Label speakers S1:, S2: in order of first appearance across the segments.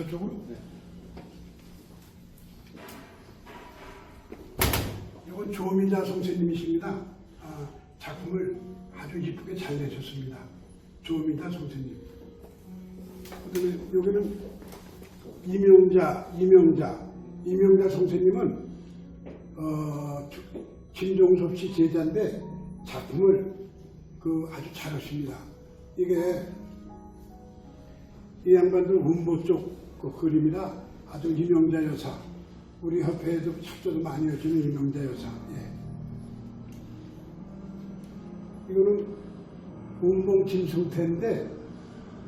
S1: 저쪽으로?
S2: 네.
S1: 이건 조미자 선생님이십니다. 아, 작품을 아주 이쁘게 잘 내셨습니다. 조미자 선생님. 그다음에 여기는 이명자, 이명자, 이명자 선생님은 어, 김종섭 씨 제자인데 작품을 그 아주 잘하십니다. 이게 이 양반들 운보 쪽 그 그림이라 아주 이명자 여사 우리 협회에도 협조도 많이 해주는 이명자 여사 예. 이거는 운봉 김승태인데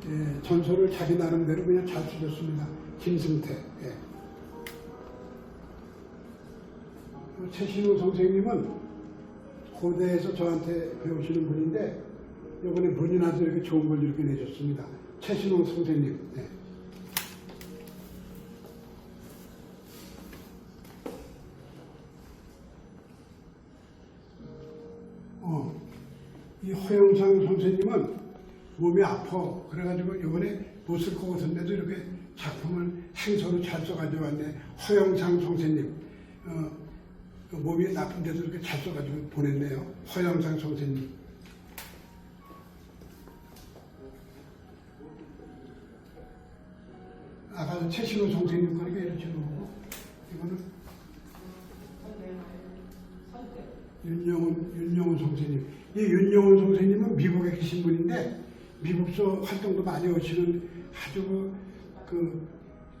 S1: 예, 전설을 자기 나름대로 그냥 잘 쓰셨습니다 김승태 예. 그 최신우 선생님은 고대에서 저한테 배우시는 분인데 이번에 문이 나서 이렇게 좋은 걸 이렇게 내줬습니다. 최신호 선생님. 네. 이 허영상 선생님은 몸이 아파. 그래가지고 이번에 못 쓸 것 같은데도 이렇게 작품을 행서로 잘 써가지고 왔네. 허영상 선생님. 어, 그 몸이 나쁜데도 이렇게 잘 써가지고 보냈네요. 허영상 선생님. 아까 최신호 선생님 거니까 이렇게 놓고 이거는 윤영훈 윤영훈 선생님. 이 윤영훈 선생님은 미국에 계신 분인데 미국서 활동도 많이 하시는 아주 그, 그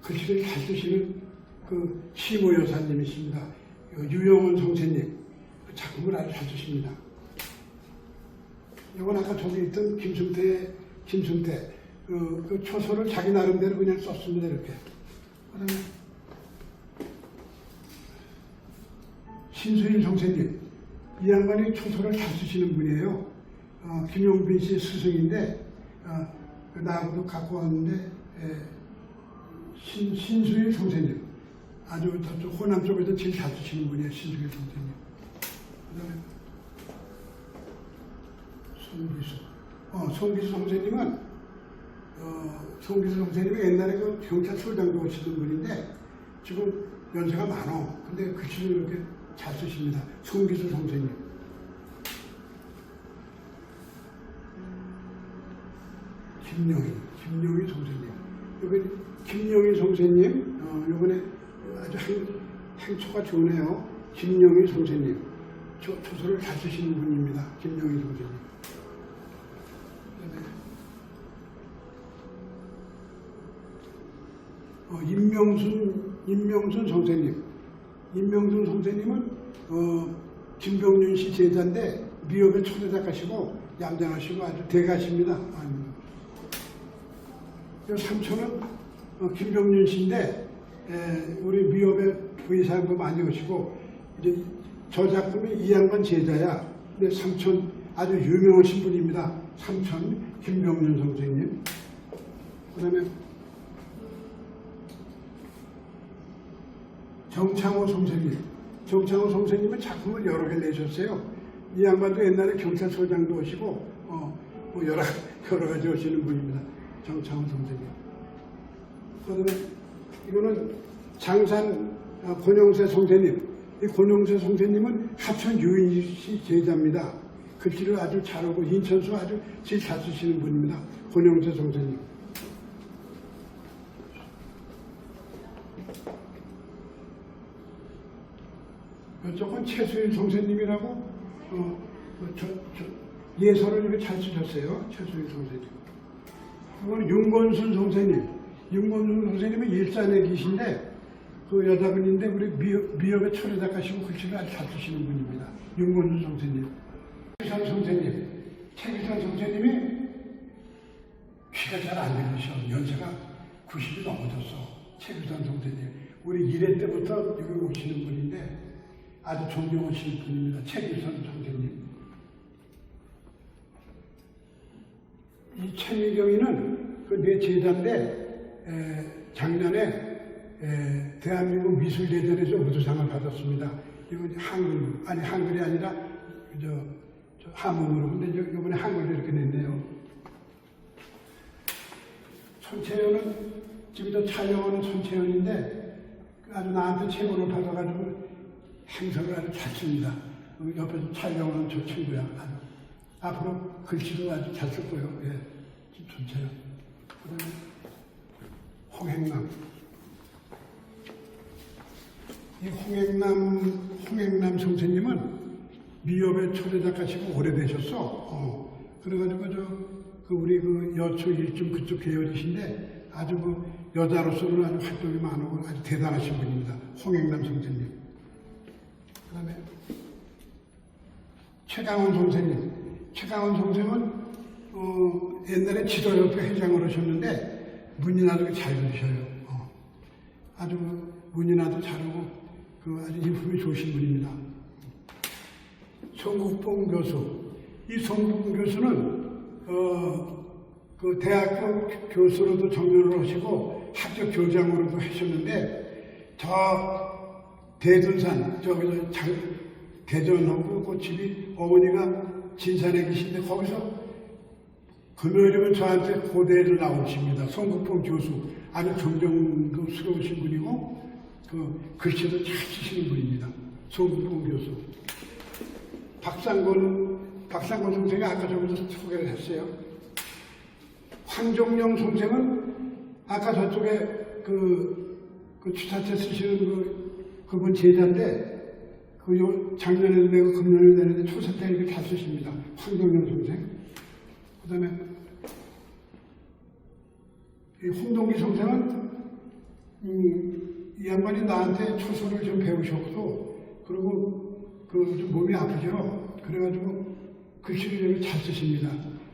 S1: 글씨를 잘 쓰시는 그 시모 여사님이십니다. 그 유영훈 선생님 그 작품을 아주 잘 쓰십니다. 이건 아까 저기 있던 김승태 김승태 그, 그 초소를 자기 나름대로 그냥 썼습니다 이렇게. 신수인 선생님 이 양반이 초소를 잘 쓰시는 분이에요. 어, 김용빈 씨 스승인데 어, 그 나하고도 갖고 왔는데 에, 신, 신수인 선생님 아주 저쪽 호남 쪽에서 제일 잘 쓰시는 분이에요 신수인 선생님. 그다음에 손기수. 어, 손기수 선생님은 어, 손기수 선생님이 옛날에 그 경찰서장도 오시던 분인데 지금 연세가 많어. 근데 글씨를 이렇게 잘 쓰십니다. 손기수 선생님. 김영희, 김영희 선생님. 여기 김영희 선생님, 어, 이번에 아주 행, 행초가 좋네요. 김영희 선생님. 조, 조서를 잘 쓰시는 분입니다. 김영희 선생님. 어, 임명순, 임명순 선생님. 임명순 선생님은, 어, 김병윤 씨 제자인데, 미역의 초대작가시고, 얌전하시고 아주 대가십니다. 삼촌은 어, 김병윤 씨인데, 에, 우리 미역의 부의사도 많이 오시고, 이제 저 작품이 이 양반 제자야. 근데 삼촌 아주 유명하신 분입니다. 삼촌 김병윤 선생님. 그 다음에 정창호 선생님. 정창호 선생님은 작품을 여러 개 내셨어요. 이 양반도 옛날에 경찰서장도 오시고, 어, 뭐 여러, 여러 가지 오시는 분입니다. 정창호 선생님. 그 다음에 이거는 장산 어, 권영세 선생님. 이 권영세 선생님은 하천 유인 씨 제자입니다. 글씨를 아주 잘하고 인천수 아주 제일 잘 쓰시는 분입니다. 권영세 선생님. 이쪽은 최수일 선생님이라고 어, 그 저, 저, 예서를 이렇게 잘 쓰셨어요. 최수일 선생님. 이거는 윤건순 선생님. 윤건순 선생님은 일산에 계신데 그 여자분인데 우리 미역, 미역의 철회작가시고 글씨를 아주 잘 쓰시는 분입니다. 윤건순 선생님. 최기선 선생님. 최기선 선생님이 귀가 잘 안 들리셔. 연세가 90이 넘어졌어. 최기선 선생님. 우리 1회 때부터 여기 오시는 분인데 아주 존경하시는 분입니다. 최기선 선생님. 이 최미경이는 그내 제자인데 에, 작년에 에, 대한민국 미술대전에서 우수상을 받았습니다. 이건 한글 아니 한글이 아니라 저, 저 한문으로 근데 저- 이번에 한글로 이렇게 냈네요. 손채연은 지금 저 촬영하는 손채연인데 아주 나한테 최고를 받아가지고 행사를 아주 잘 씁니다. 여기 옆에서 촬영하는 저 친구야. 아주. 앞으로 글씨도 아주 잘 쓸 거예요. 예. 지금 손채연. 그 다음에 홍행남. 이 홍행남, 홍행남 선생님은 미협의 초대 작가시고 오래되셨어. 어. 그래가지고 저, 그 우리 그 여초 일중 그쪽 계열이신데 아주 그 여자로서는 아주 활동이 많고 아주 대단하신 분입니다. 홍행남 선생님. 그 다음에 최강원 선생님. 최강원 선생은 어, 옛날에 지도협회 회장을 하셨는데 문인아도 잘 그리셔요. 어. 아주 그 문인아도 잘하고 그 아주 인품이 좋으신 분입니다. 송국봉 교수. 이 송국봉 교수는 어, 그 대학교 교수로도 정년을 하시고 학교 교장으로도 하셨는데 저 대둔산 저기 저 장, 대전하고 그 집이 어머니가 진산에 계신데 거기서 금요일이면 저한테 고대를 나오십니다. 송국봉 교수 아주 존경스러우신 분이고 그 글씨도 잘 쓰시는 분입니다. 송국봉 교수. 박상권 박상권 선생이 아까 저기서 소개를 했어요. 황종영 선생은 아까 저쪽에 그, 그 주사체 쓰시는 그, 그분 제자인데 그 요 작년에도 내고 금년에도 내는데 초사 때 이렇게 잘 쓰십니다. 황종영 선생. 그 다음에 이 홍동기 선생은 음, 이 양반이 나한테 초소를 좀 배우셨고 그리고 그좀 몸이 아프죠. 그래가지고 글씨를 좀잘 쓰십니다.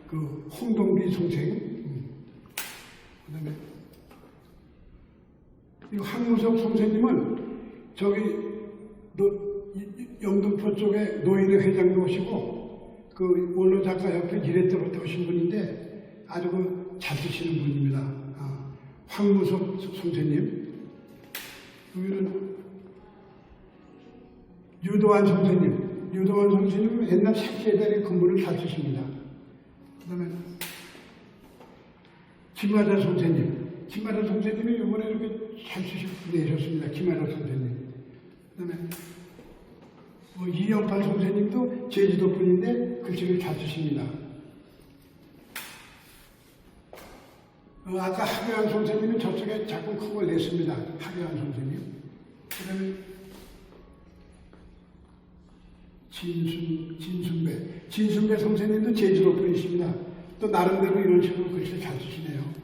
S1: 그 홍동기 선생. 음. 그 다음에 이 황무석 선생님은 저기 노, 영등포 쪽에 노인의 회장도 오시고 그 원로 작가 일회 때부터 오신 분인데 아주 그 잘 쓰시는 분입니다. 아, 황무석 선생님. 여기는 유도환 선생님. 유도환 선생님은 옛날 색제대의 근무를 잘 쓰십니다. 그 다음에 김하자 선생님. 김하자 선생님이 이번에 이렇게 잘 쓰시고 내셨습니다. 김하자 선생님. 그 다음에 뭐 이영팔 선생님도 제주도 분인데 글씨를 잘 쓰십니다. 어, 아까 하교환 선생님은 저쪽에 자꾸 그걸 냈습니다. 하교환 선생님. 그 다음에 진순, 진순배. 진순배 선생님도 제주도 분이십니다. 또 나름대로 이런 식으로 글씨를 잘 쓰시네요.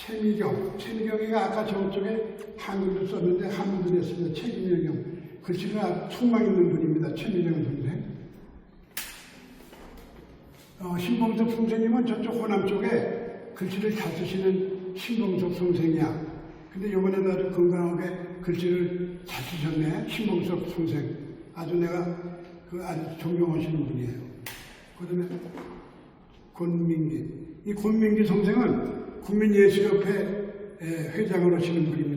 S1: 최미경. 최미경이가 아까 저쪽에 한글도 썼는데 한글도 냈습니다. 최미경. 글씨가 총망 있는 분입니다. 최미경 선생. 어, 신봉석 선생님은 저쪽 호남 쪽에 글씨를 잘 쓰시는 신봉석 선생이야. 근데 이번에도 아주 건강하게 글씨를 잘 쓰셨네. 신봉석 선생. 아주 내가 그 아주 존경하시는 분이에요. 그 다음에 권민기. 이 권민기 선생은 국민예술협회 에, 회장을 하시는 분입니다.